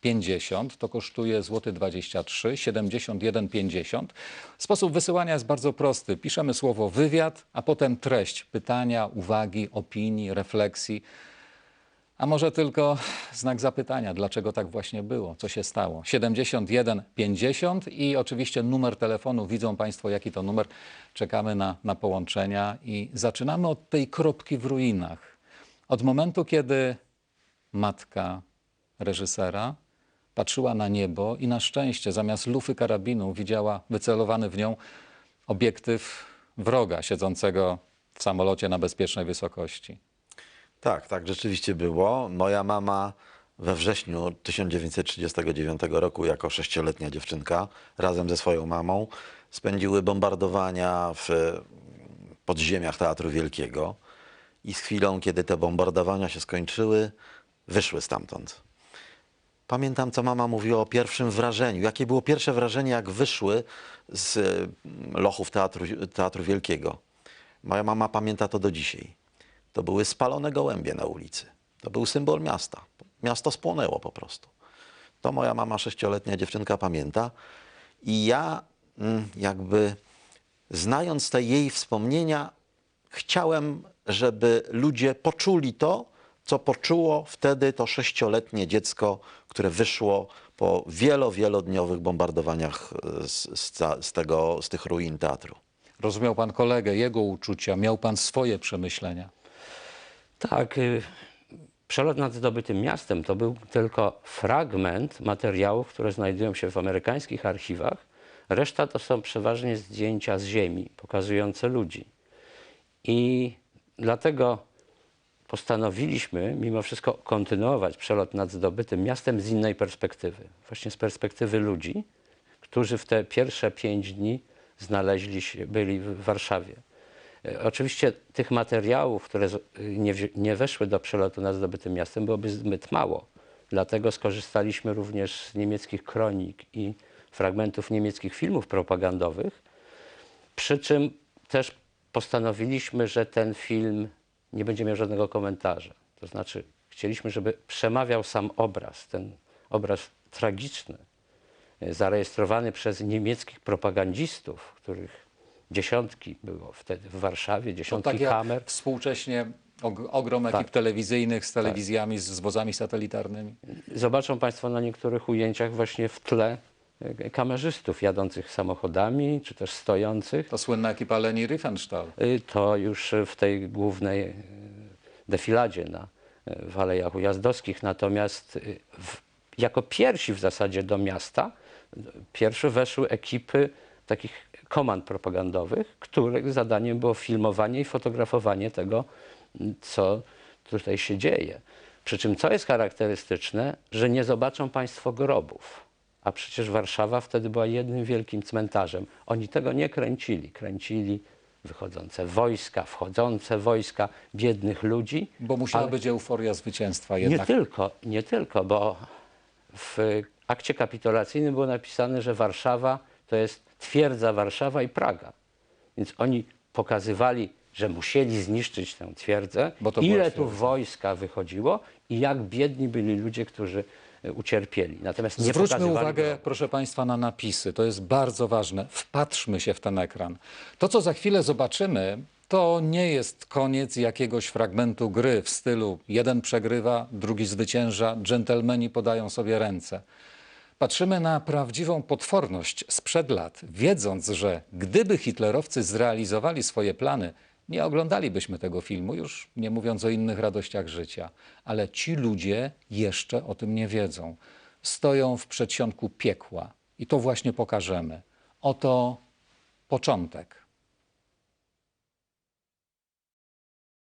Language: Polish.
50, to kosztuje złoty 23, 71,50. Sposób wysyłania jest bardzo prosty. Piszemy słowo wywiad, a potem treść pytania, uwagi, opinii, refleksji. A może tylko znak zapytania, dlaczego tak właśnie było, co się stało. 71 50 i oczywiście numer telefonu. Widzą Państwo, jaki to numer. Czekamy na, na połączenia i zaczynamy od tej kropki w ruinach. Od momentu, kiedy matka reżysera patrzyła na niebo i na szczęście zamiast lufy karabinu widziała wycelowany w nią obiektyw wroga siedzącego w samolocie na bezpiecznej wysokości. Tak, tak rzeczywiście było. Moja mama we wrześniu 1939 roku jako sześcioletnia dziewczynka razem ze swoją mamą spędziły bombardowania w podziemiach Teatru Wielkiego i z chwilą, kiedy te bombardowania się skończyły, wyszły stamtąd. Pamiętam, co mama mówiła o pierwszym wrażeniu. Jakie było pierwsze wrażenie, jak wyszły z mm, lochów Teatru, Teatru Wielkiego. Moja mama pamięta to do dzisiaj. To były spalone gołębie na ulicy. To był symbol miasta. Miasto spłonęło po prostu. To moja mama, sześcioletnia dziewczynka, pamięta. I ja mm, jakby znając te jej wspomnienia, chciałem, żeby ludzie poczuli to, co poczuło wtedy to sześcioletnie dziecko, które wyszło po wielo, wielodniowych bombardowaniach e, z, z, tego, z tych ruin teatru. Rozumiał pan kolegę, jego uczucia, miał pan swoje przemyślenia. Tak, y, przelot nad zdobytym miastem to był tylko fragment materiałów, które znajdują się w amerykańskich archiwach. Reszta to są przeważnie zdjęcia z ziemi, pokazujące ludzi. I dlatego postanowiliśmy mimo wszystko kontynuować przelot nad zdobytym miastem z innej perspektywy. Właśnie z perspektywy ludzi, którzy w te pierwsze pięć dni znaleźli się, byli w Warszawie. E, Oczywiście tych materiałów, które nie, nie weszły do przelotu nad zdobytym miastem, byłoby zbyt mało. Dlatego skorzystaliśmy również z niemieckich kronik i fragmentów niemieckich filmów propagandowych. Przy czym też postanowiliśmy, że ten film nie będzie miał żadnego komentarza. To znaczy, chcieliśmy, żeby przemawiał sam obraz, ten obraz tragiczny, e, zarejestrowany przez niemieckich propagandzistów, których dziesiątki było wtedy w Warszawie, dziesiątki tak kamer. współcześnie og- ogrom ekip Tak. telewizyjnych z telewizjami, z, z wozami satelitarnymi. Zobaczą Państwo na niektórych ujęciach właśnie w tle kamerzystów jadących samochodami, czy też stojących. To słynna ekipa Leni Riefenstahl. Y, to już w tej głównej y, defiladzie na, w Alejach Ujazdowskich. Natomiast y, w, jako pierwsi w zasadzie do miasta, pierwsze weszły ekipy takich komand propagandowych, których zadaniem było filmowanie i fotografowanie tego, co tutaj się dzieje. Przy czym co jest charakterystyczne, że nie zobaczą Państwo grobów. A przecież Warszawa wtedy była jednym wielkim cmentarzem. Oni tego nie kręcili. Kręcili wychodzące wojska, wchodzące wojska, biednych ludzi. Bo musiała być euforia zwycięstwa Nie jednak. tylko, nie tylko, bo w akcie kapitulacyjnym było napisane, że Warszawa to jest twierdza Warszawa i Praga. Więc oni pokazywali, że musieli zniszczyć tę twierdzę, ile tu wojska wychodziło i jak biedni byli ludzie, którzy e, ucierpieli. Natomiast nie Zwróćmy uwagę, grobów. proszę Państwa, na napisy. To jest bardzo ważne. Wpatrzmy się w ten ekran. To, co za chwilę zobaczymy, to nie jest koniec jakiegoś fragmentu gry w stylu jeden przegrywa, drugi zwycięża, dżentelmeni podają sobie ręce. Patrzymy na prawdziwą potworność sprzed lat, wiedząc, że gdyby hitlerowcy zrealizowali swoje plany, nie oglądalibyśmy tego filmu, już nie mówiąc o innych radościach życia. Ale ci ludzie jeszcze o tym nie wiedzą. Stoją w przedsionku piekła i to właśnie pokażemy. Oto początek.